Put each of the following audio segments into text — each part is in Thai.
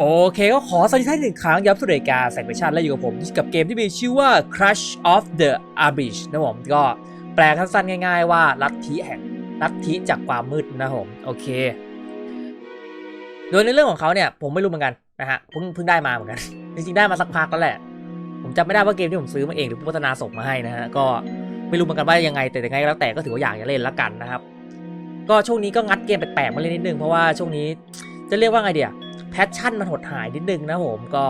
โอเคก็ขอสวัสดีท่านหนึ่งครั้งย้ำสุดรายการแซงเวชันและอยู่กับผม กับเกมที่มีชื่อว่า Crush of the Abyss นะผมก็แปลสั้นๆง่ายๆว่าลัทธิแห่งลัทธิจากความมืดนะผมโอเค โดยในเรื่องของเขาเนี่ยผมไม่รู้เหมือนกันนะฮะเพิ่งเพิ่งได้มาเหมือนกัน จริงๆได้มาสักพักแล้วแหละ ผมจำไม่ได้ว่าเกมที่ผมซื้อมาเองหรือผู้พัฒนาส่งมาให้นะฮะก็ไม่รู้เหมือนกันว่ายังไงแต่ยังไงก็แล้วแต่ก็ถือว่าอยากจะเล่นละกันนะครับ ก็ช่วงนี้ก็งัดเกมแปลกๆมาเล่นนิดนึงเพราะว่าช่วงนี้ จะเรียกว่าไงเดียแพชชั่นมันหดหายนิดนึงนะผมก็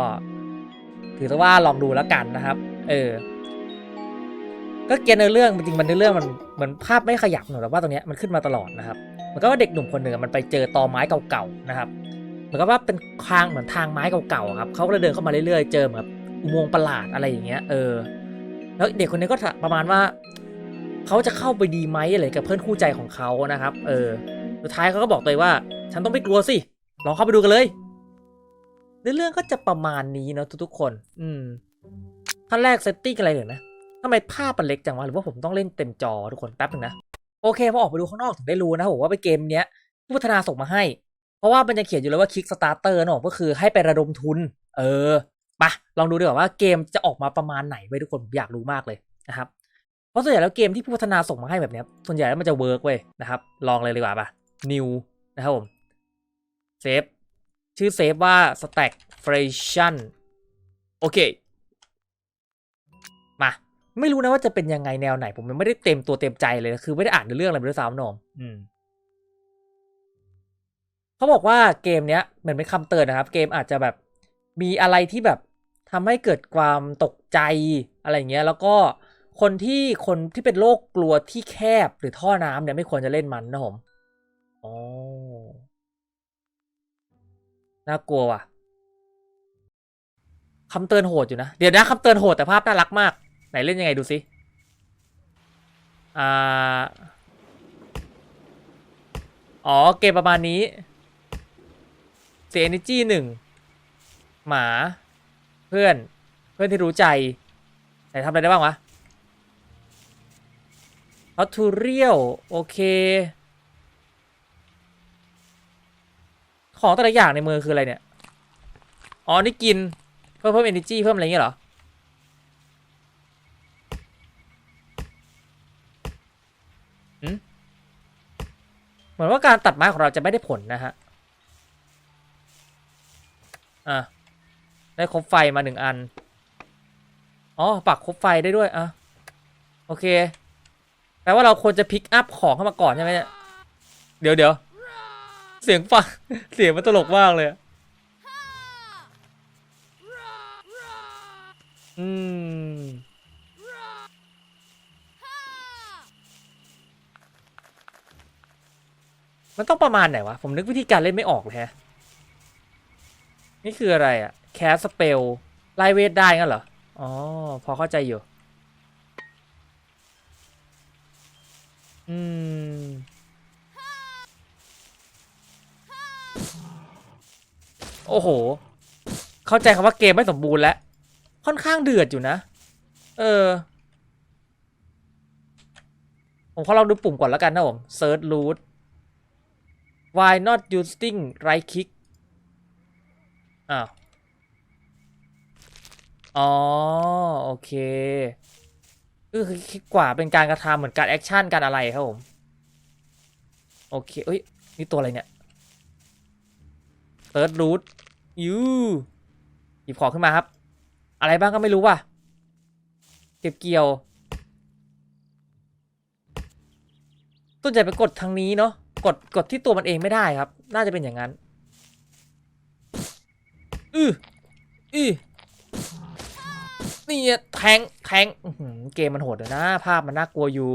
ถือว่าลองดูแล้วกันนะครับ เออ ก็เกมในเรื่องจริงๆมันในเรื่องมันเหมือนภาพไม่ขยับหนูแต่ว่าตรงเนี้ยมันขึ้นมาตลอดนะครับเหมันก็ว่าเด็กหนุ่มคนหนึ่งมันไปเจอตอไม้เก่าๆนะครับเหมือนกับว่าเป็นทางเหมือนทางไม้เก่าๆครับเขาก็เลยเดินเข้ามาเรื่อยๆเจอแบบอุโมงค์ประหลาดอะไรอย่างเงี้ยเออแล้วเด็กคนนี้ก็ประมาณว่าเขาจะเข้าไปดีไหมอะไรกับเพื่อนคู่ใจของเขานะครับ เออ สุดท้ายเขาก็บอกตัวเองว่า ฉันต้องไม่กลัวสิ ลองเข้าไปดูกันเลยเรื่องก็จะประมาณนี้เนาะทุกๆคน อืมขั้นแรกเซตติ้งอะไรเหรอนะทำไมภาพมันเล็กจังวะหรือว่าผมต้องเล่นเต็มจอทุกคนแป๊บนึงนะโอเคพอออกไปดูข้างนอกถึงได้รู้นะผมว่าไปเกมเนี้ยผู้พัฒนาส่งมาให้ เพราะว่ามันจะเขียนอยู่เลยว่า Kickstarter เนอะก็คือให้ไประดมทุน เออไปะลองดูดีกว่าว่าเกมจะออกมาประมาณไหนไว้ทุกคนผมอยากรู้มากเลยนะครับเพราะส่วนใหญ่แล้วเกมที่ผู้พัฒนาส่งมาให้แบบเนี้ยส่วนใหญ่แล้วมันจะเวิร์กเว้ยนะครับลองเลยดีกว่าปะ new นะครับผม เซฟชื่อเซฟว่า stack fration โอเค มา ไม่รู้นะว่าจะเป็นยังไงแนวไหน ผมยังไม่ได้เต็มตัวเต็มใจเลยนะคือไม่ได้อ่านเรื่องอะไรไปด้วยซ้ำนมอืมเขาบอกว่าเกมเนี้ยเหมือนเป็นคำเตือนนะครับ เกมอาจจะแบบมีอะไรที่แบบทำให้เกิดความตกใจอะไรเงี้ย แล้วก็คนที่คนที่เป็นโรคกลัวที่แคบหรือท่อน้ำเนี่ยไม่ควรจะเล่นมันนะผม อ๋อ น่ากลัวว่ะคำเตือนโหดอยู่นะ เดี๋ยวนะคำเตือนโหดแต่ภาพน่ารักมาก ไหนเล่นยังไงดูสิ อ่า อ๋อเกมประมาณนี้ เสีย energy หนึ่ง หมา เพื่อน เพื่อนที่รู้ใจ ไหนทำอะไรได้บ้างวะเอาทูเรียลโอเค ของแต่ละอย่างในมือคืออะไรเนี่ย อ๋อ นี่กิน เพิ่มเพิ่ม energy เพิ่มอะไรเงี้ยเหรอ เหมือนว่าการตัดไม้ของเราจะไม่ได้ผลนะฮะ อะ ได้คบไฟมาหนึ่งอัน อ๋อ ปักคบไฟได้ด้วย อะ โอเค แปลว่าเราควรจะพิกอัพของเข้ามาก่อนใช่ไหมเนี่ย เดี๋ยวเดี๋ยว เสียงฟังเสียงมันตลกมากเลยอืมมันต้องประมาณไหนวะ ผมนึกวิธีการเล่นไม่ออกเลยฮะ นี่คืออะไรอะแคสสเปลไล่เวทได้งั้นเหรอ อ๋อ พอเข้าใจอยู่ อืม โอ้โห เข้าใจคำว่าเกมไม่สมบูรณ์แล้ว ค่อนข้างเดือดอยู่นะ เออ ผมขอลองดูปุ่มก่อนแล้วกันนะผม search root why not using right click อ้าว อ๋อ โอเคก็คือคลิกขวาเป็นการกระทำเหมือนการแอคชั่นการอะไรครับผม โอเค เอ้ย นี่ตัวอะไรเนี่ย third root ยูหยิบของขึ้นมาครับ อะไรบ้างก็ไม่รู้ว่ะ เก็บเกี่ยวต้นใหญ่ไปกดทางนี้เนาะกดกดที่ตัวมันเองไม่ได้ครับ น่าจะเป็นอย่างนั้นอืออือนี่อะแทงแทงเกมมันโหดเลยนะ ภาพมันน่ากลัวอยู่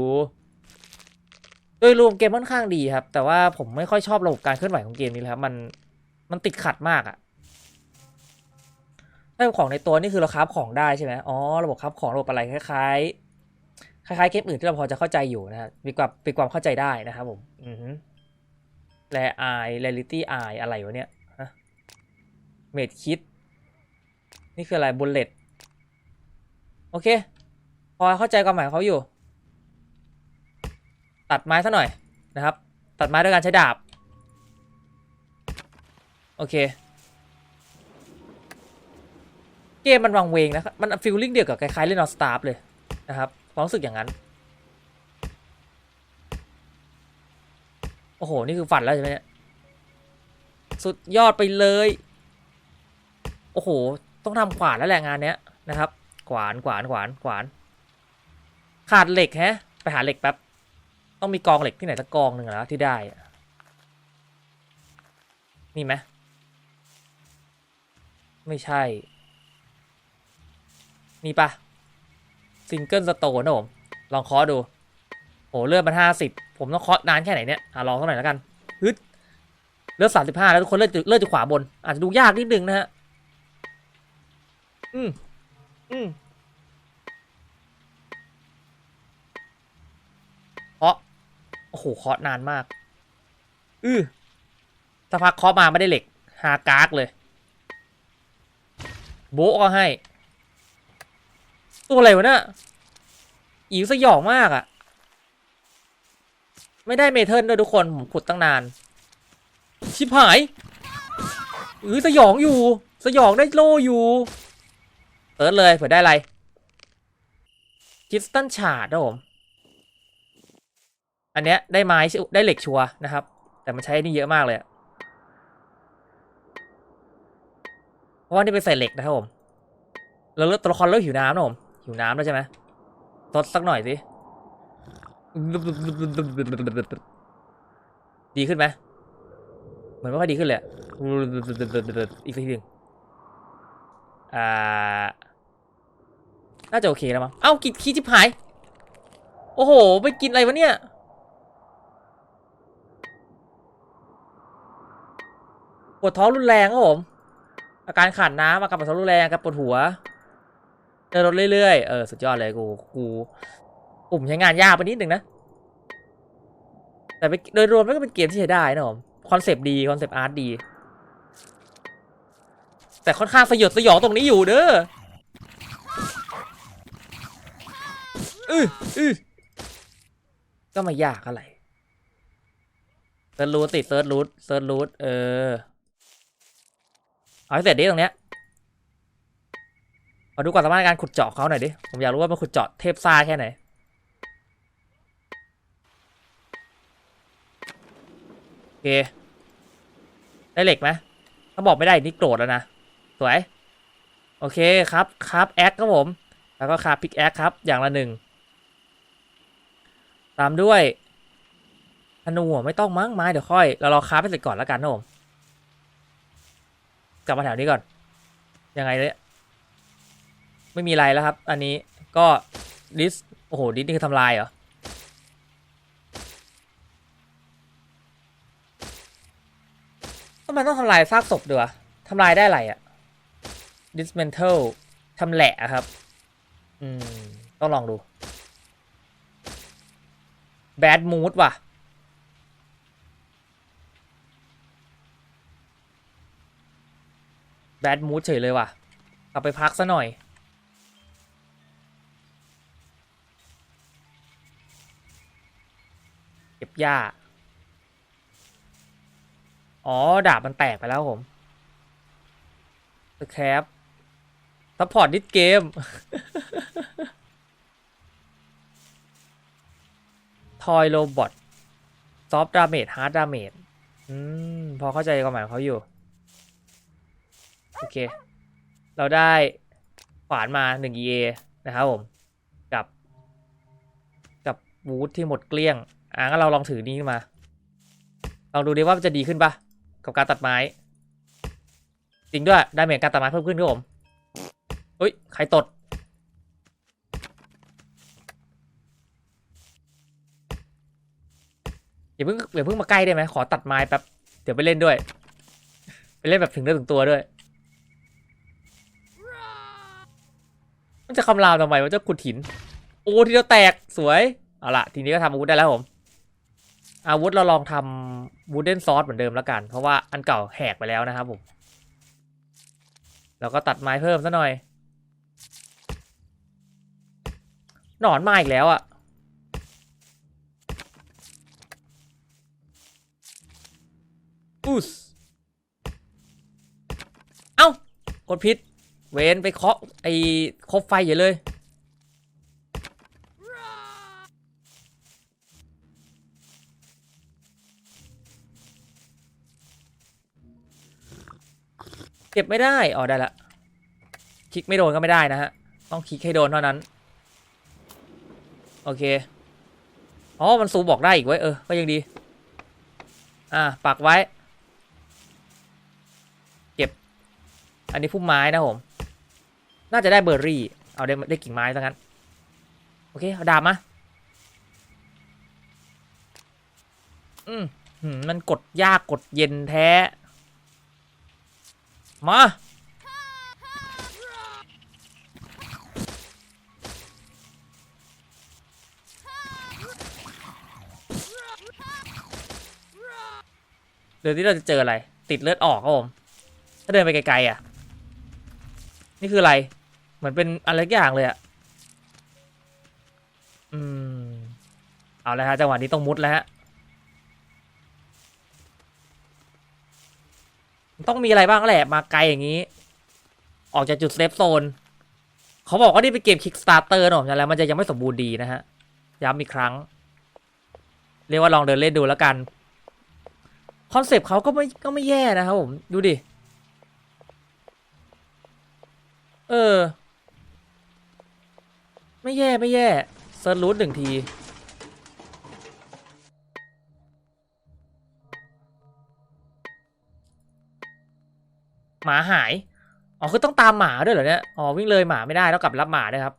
โดยรวมเกมค่อนข้างดีครับ แต่ว่าผมไม่ค่อยชอบระบบการเคลื่อนไหวของเกมนี้ครับ มัน มันติดขัดมากอะได้ของในตัวนี่คือเราคราฟของได้ใช่ไหมอ๋อ ระบบคราฟของระบบอะไรคล้ายๆ คล้ายๆเกมอื่นที่เราพอจะเข้าใจอยู่นะฮะมีความมีความเข้าใจได้นะครับผม อือฮึแลไอเรลิตี้ไออะไรวะเนี่ยฮะเมดคิด นี่คืออะไรบุลเลตโอเค พอเข้าใจความหมายเขาอยู่ ตัดไม้ซะหน่อยนะครับ ตัดไม้ด้วยการใช้ดาบ โอเค เกมมันวังเวงนะมันฟีลลิ่งเดียวกับคล้ายๆเล่นออสตาร์เลยนะครับความรู้สึกอย่างนั้น โอ้โห นี่คือฝันแล้วใช่ไหมเนี่ย สุดยอดไปเลย โอ้โห ต้องทำขวานแล้วแหละงานเนี้ยนะครับ ขวานขวานขวานขวาน ขาดเหล็กแฮะ ไปหาเหล็กแป๊บ ต้องมีกองเหล็กที่ไหนสักกองหนึ่งแล้วที่ได้อะมีไหม ไม่ใช่ มีปะซิงเกิลสโตนนะผม ลองเคาะดู โหเลือดมันห้าสิบผมต้องเคาะนานแค่ไหนเนี่ยอะลองสักหน่อยแล้วกันฮึดเลือดสามสิบห้าแล้วทุกคนเลือดเลือดอยู่ขวาบน อาจจะดูยากนิดนึงนะฮะ อืม อืมเคาะโอ้โหเคาะนานมาก อือถ้าพักเคาะมาไม่ได้เหล็ก หากากเลย โบก็ให้ ตัวอะไรวะเนี่ยอิ๋วสยองมากอะไม่ได้เมเทิลด้วยทุกคน ผมขุดตั้งนาน ชิบหายอือสยองอยู่ สยองได้โลอยู่เติร์ดเลยเผื่อได้อะไรคิสตันชาร์ดนะผม อันเนี้ยได้ไม้ได้เหล็กชัวนะครับ แต่มันใช้นี่เยอะมากเลยอะ เพราะว่านี่เป็นใส่เหล็กนะครับผมเราเลือกตัวละครเริ่มหิวน้ำนะผมหิวน้ำแล้วใช่ไหมทดสักหน่อยสิดีขึ้นไหมเหมือนไม่ค่อยดีขึ้นเลยอะอีกทีหนึ่งอ่า น่าจะโอเคแล้วมั้งเอ้ากินขี้จิบหาย โอ้โห ไปกินอะไรวะเนี่ย ปวดท้องรุนแรงครับผม อาการขาดน้ำอาการปวดท้องรุนแรงการปวดหัวเดินรถเรื่อยๆ เออ สุดยอดเลยกู กูปุ่มใช้งานยากไปนิดนึงนะ แต่โดยรวมมันก็เป็นเกมที่ใช้ได้นะผมคอนเซปต์ดี คอนเซปต์อาร์ตดี แต่ค่อนข้างสยดสยองตรงนี้อยู่เด้ออืออือก็ไม่ยากอะไรเซิร์ชรูทติดเซิร์ชรูทเซิร์ชรูทเออ เอาให้เสร็จดิตรงเนี้ยมาดูความสามารถในการขุดเจาะเขาหน่อยดิ ผมอยากรู้ว่ามันขุดเจาะเทพซ่าแค่ไหน โอเค ได้เหล็กไหมถ้าบอกไม่ได้นี่โกรธแล้วนะ สวย โอเคครับครับแอคครับผม แล้วก็คาพิกแอคครับ อย่างละหนึ่ง ตามด้วยธนูอะไม่ต้องมั้งไม้เดี๋ยวค่อย เรารอคาไปเสร็จก่อนแล้วกันนะผม กลับมาแถวนี้ก่อน ยังไงเนี่ยไม่มีอะไรแล้วครับ อันนี้ก็ดิสโอ้โหดิสนี่คือทำลายเหรอทำไมต้องทำลายซากศพด้วยทำลายได้อะไรอะ dismantle ทำแหละครับ อืม ต้องลองดู bad mood ว่ะ bad mood เฉยเลยว่ะกลับไปพักซะหน่อย เก็บหญ้า อ๋อ ดาบมันแตกไปแล้วผมสแคปซัพพอร์ตดิสเกม ทอยโรบอทซอฟต์ดาเมจฮาร์ดดาเมจอืม พอเข้าใจความหมายของเขาอยู่ โอเค เราได้ขวานมา1 EA นะครับผม กับ กับวูดที่หมดเกลี้ยง อะงั้นเราลองถือนี้มา ลองดูดิว่ามันจะดีขึ้นปะกับการตัดไม้ จริงด้วยได้เหมือนการตัดไม้เพิ่มขึ้นครับผมเฮ้ย ใครตด อย่าเพิ่งอย่าเพิ่งมาใกล้ได้ไหมขอตัดไม้แป๊บ เดี๋ยวไปเล่นด้วย ไปเล่นแบบถึงเนื้อถึงตัวด้วย มันจะคำรามทำไมว่าจะขุดหิน โอ้ทีเดียวแตกสวย เอาละทีนี้ก็ทำอาวุธได้แล้วผม อาวุธเราลองทำวูดเดนซอสเหมือนเดิมแล้วกัน เพราะว่าอันเก่าแหกไปแล้วนะครับผม แล้วก็ตัดไม้เพิ่มซะหน่อย หนอนมาอีกแล้วอะ่ะอุสเอ้ากดพิษ เวนไปเคาะไอ้คบไฟอย่าเลย เก็บไม่ได้ อ๋อ ได้ละ คลิกไม่โดนก็ไม่ได้นะฮะ ต้องคลิกให้โดนเท่านั้น โอเค อ๋อ มันซูมบอกได้อีกไว้เออ ก็ยังดี อะปักไว้ เก็บ อันนี้พุ่มไม้นะผม น่าจะได้เบอร์รี่ เอาได้ได้กิ่งไม้ซะงั้น โอเค เอาดาบมา อืมมันกดยากกดเย็นแท้ มา เดี๋ยวที่เราจะเจออะไร ติดเลือดออกครับผม ถ้าเดินไปไกลๆอะ นี่คืออะไร เหมือนเป็นอะไรอย่างเลยอะอืม เอาละฮะจังหวะนี้ต้องมุดแล้วฮะต้องมีอะไรบ้างแหละมาไกลอย่างนี้ ออกจากจุดเซฟโซน เขาบอกว่านี่เป็นเกม Kickstarter นะแล้วมันจะยังไม่สมบูรณ์ดีนะฮะ ย้ำอีกครั้ง เรียกว่าลองเดินเล่นดูแล้วกัน คอนเซปต์เขาก็ไม่ก็ไม่แย่นะครับผม ดูดิ เออ ไม่แย่ไม่แย่เซิร์ชรูทหนึ่งที หมาหาย อ๋อ คือต้องตามหมาด้วยเหรอเนี่ย อ๋อ วิ่งเลยหมาไม่ได้ต้องกลับรับหมาด้วยครับ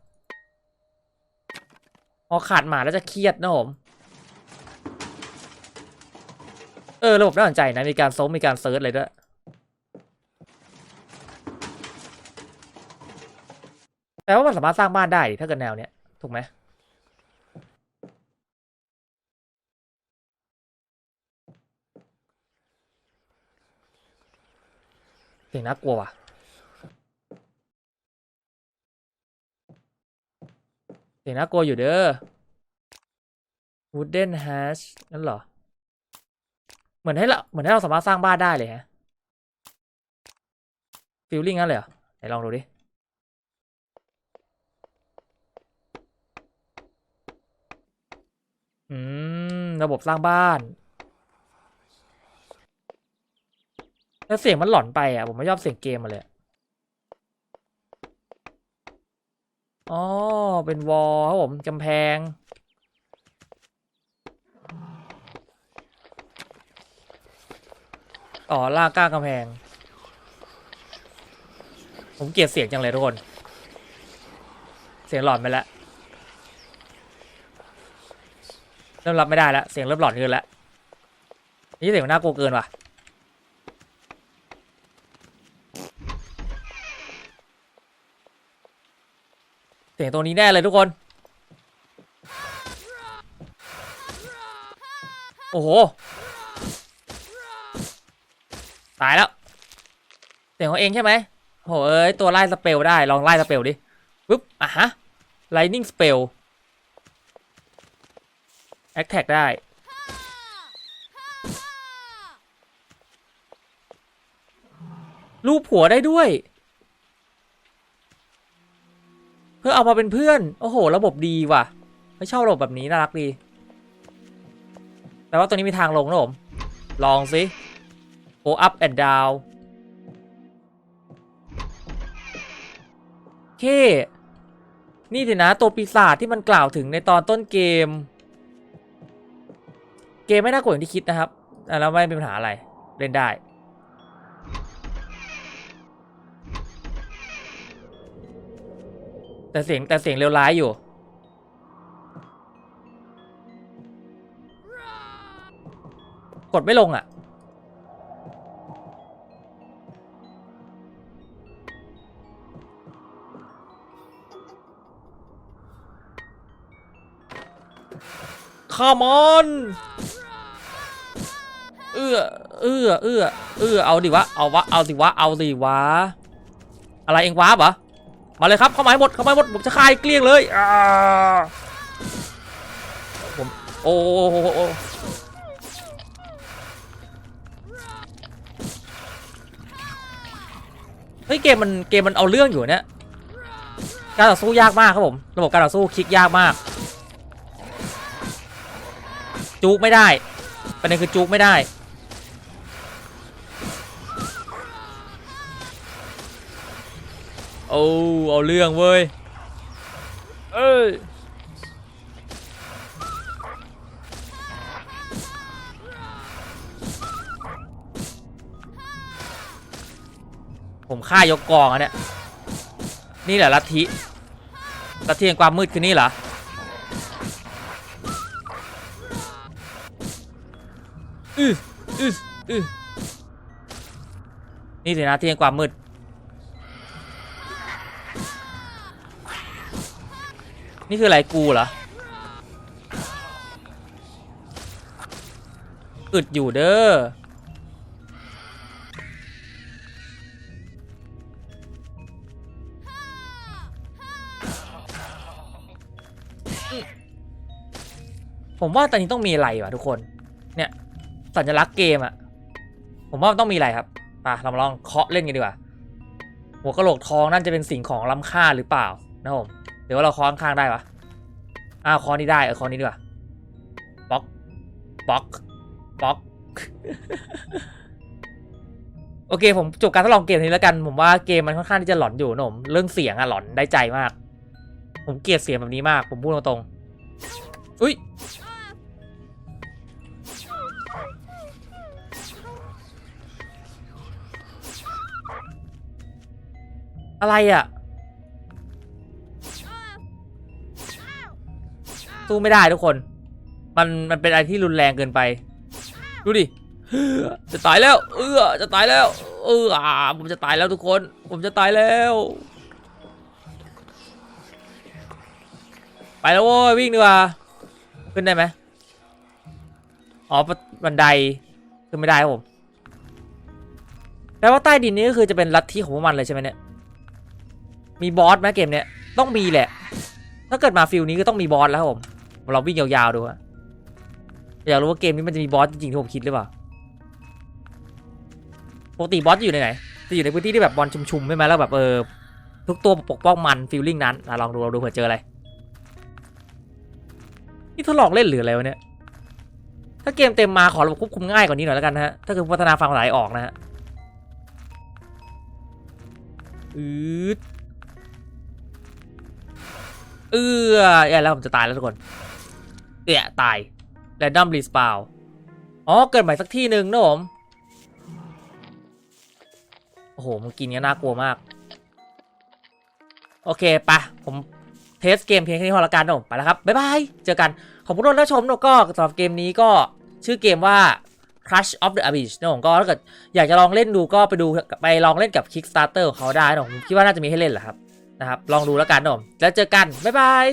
พอขาดหมาแล้วจะเครียดนะผม เออ ระบบน่าสนใจนะ มีการโซมมีการเซิร์ชเลยด้วย แต่ว่ามันสามารถสร้างบ้านได้ดถ้าเกิดแนวเนี้ยถูกไหมเสียงน่ากลัวว่ะเสียงน่ากลัวอยู่เด้อ wooden hash นั่นเหรอ เหมือนให้เราเหมือนให้เราสามารถสร้างบ้านได้เลยฮะฟิลลิ่งงั้นเลยเหรอไหนลองดูดิ อืม ระบบสร้างบ้าน แล้วเสียงมันหลอนไปอะ ผมไม่ชอบเสียงเกมมาเลย อ๋อ เป็นวอลครับผมกำแพง อ๋อ ลากก้ากำแพง ผมเกลียดเสียงจังเลยทุกคน เสียงหลอนไปแล้ว เริ่มรับไม่ได้แล้ว เสียงเริ่มหลอนเกินแล้วนี่เสียงมันน่ากลัวเกินว่ะเสียงตัวนี้แน่เลยทุกคน โอ้โห ตายแล้ว เสียงของเองใช่ไหมโหเอ้ย ตัวไล่สเปลได้ ลองไล่สเปลดิ ปึ๊บ อะฮะ ไลนิ่งสเปล lightning spell attack ได้รูปผัวได้ด้วย เพื่อเอามาเป็นเพื่อน โอ้โห ระบบดีว่ะ ไม่ชอบระบบแบบนี้ น่ารักดี แต่ว่าตัวนี้มีทางลงนะผม ลองสิ go up and down เค นี่สินะ ตัวปีศาจที่มันกล่าวถึงในตอนต้นเกม มไม่น่ากลัวอย่างที่คิดนะครับอะแล้วไม่เป็นปัญหาอะไรเล่นได้ แต่เสียงแต่เสียงเลวร้ายอยู่ กดไม่ลงอะ Come on เอื้ อเอื้อเอื้อเอื้อเอาดิวะเอาวะเอาดิวะเอาดิวะอะไรเองวะเหรอมาเลยครับเข้ามาให้หมดเข้ามาให้หมดผมจะคายเกลี้ยงเลยอ่าผมโอ้โหโอ้โหโอ้โหฮ้ยเกมมันเกมมันเอาเรื่องอยู่เนี่ยการต่อสู้ยากมากครับผมระบบการต่อสู้คลิกยากมาก จุกไม่ได้ประเด็นคือจุกไม่ได้ โอ้เอาเรื่องเว้ย เอ้ยผมฆ่ายกกองอันเนี้ยนี่แหละลัทธิลัทธิแห่งความมืดคือนี่เหรอ อืออืออือนี่สินะที่แห่งความมืด นี่คืออะไรกูเหรออึดอยู่เด้อผมว่าตอนนี้ต้องมีอะไรวะทุกคน เนี่ย สัญลักษณ์เกมอะผมว่ามันต้องมีอะไรครับมาเรามาลองเคาะเล่นกันดีกว่า หัวกะโหลกทองนั่นจะเป็นสิ่งของล้ำค่าหรือเปล่านะผม เดี๋ยวว่าเราเคาะข้างได้ปะอ้าวคาะนี้ได้เออคาะนี้ดีกว่าป๊อกป๊อกป๊อก โอเคผมจบการทดลองเกมนี้แล้วกัน ผมว่าเกมมันค่อนข้างที่จะหลอนอยู่นะผมเรื่องเสียงอะหลอนได้ใจมาก ผมเกลียดเสียงแบบนี้มาก ผมพูดตรงๆอุ้ยอะไรอะ่ะ สู้ไม่ได้ทุกคน มันมันเป็นอะไรที่รุนแรงเกินไป ดูดิ จะตายแล้ว เออจะตายแล้ว เอออ่าผมจะตายแล้วทุกคน ผมจะตายแล้ว ไปแล้วโว้ยวิ่งดีกว่า ขึ้นได้ไหมอ๋อบันไดขึ้นไม่ได้ครับผมแปลว่าใต้ดินนี้ก็คือจะเป็นลัทธิของพวกมันเลยใช่ไหมเนี่ย มีบอสไหมเกมเนี้ยต้องมีแหละ ถ้าเกิดมาฟิลนี้ก็ต้องมีบอสแล้วครับผม เราวิ่งยาวๆดูอะอยากรู้ว่าเกมนี้มันจะมีบอสจริงๆที่ผมคิดหรือเปล่าปกติบอสจะอยู่ในไหนจะอยู่ในพื้นที่ที่แบบบอลชุมๆใช่ไหมแล้วแบบเออทุกตัวปกป้องมันฟิลลิ่งนั้นอลองดูลองดูเผื่อเจออะไรนี่ทดลองเล่นหรืออะไรวะเนี่ยถ้าเกมเต็มมาขอระบบควบคุมง่ายกว่านี้หน่อยแล้วกันฮะถ้าคือพัฒนาฟังหลายออกนะฮะอืดเออแย่แล้วผมจะตายแล้วทุกคน เอะตายแรนดอมรีสปาวอ๋อ เกิดใหม่สักที่หนึ่งนะผม โอ้โหมันกินเนี้ยน่ากลัวมาก โอเคปะผมเทสเกมเพียงแค่นี้พอละกันนะผมไปแล้วครับ บ๊ายบาย เจอกัน ขอบคุณทุกท่านชมนะก็สำหรับเกมนี้ก็ชื่อเกมว่า Crush of the Abyss นะผมก็ถ้าเกิดอยากจะลองเล่นดูก็ไปดูไปลองเล่นกับ Kickstarter ของเขาได้นะผมคิดว่าน่าจะมีให้เล่นแหละครับนะครับ ลองดูแล้วกันนะผมแล้วเจอกัน บ๊ายบาย